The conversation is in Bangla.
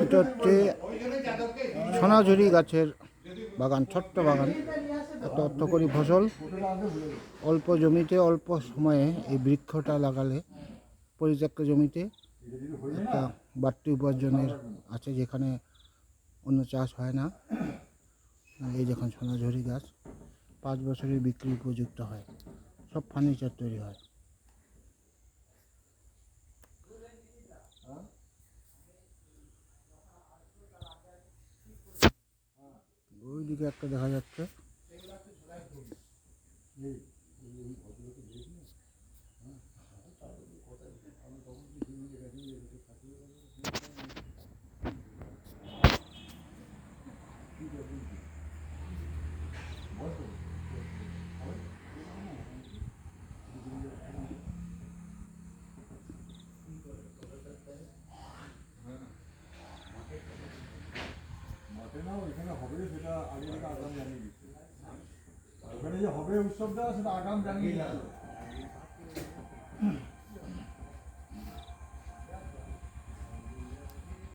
এটা হচ্ছে সোনাঝুরি গাছের বাগান, ছোট্ট বাগান। এত অর্থকরী ফসল। অল্প জমিতে, অল্প সময়ে এই বৃক্ষটা লাগালে পরিত্যক্ত জমিতে একটা বাড়তি উপার্জনের আছে যেখানে অন্য চাষ হয় না। এই যখন সোনাঝুরি গাছ, পাঁচ বছরের বিক্রি উপযুক্ত হয়। সব ফার্নিচার তৈরি হয়। ওইদিকে একটা দেখা যাচ্ছে। মাঠে না ওইখানে হবে, সেটা আগে থেকে আগাম জানিয়ে দিচ্ছে। ওখানে যে হবে উৎসবটা, সেটা আগাম জানিয়ে দিচ্ছে।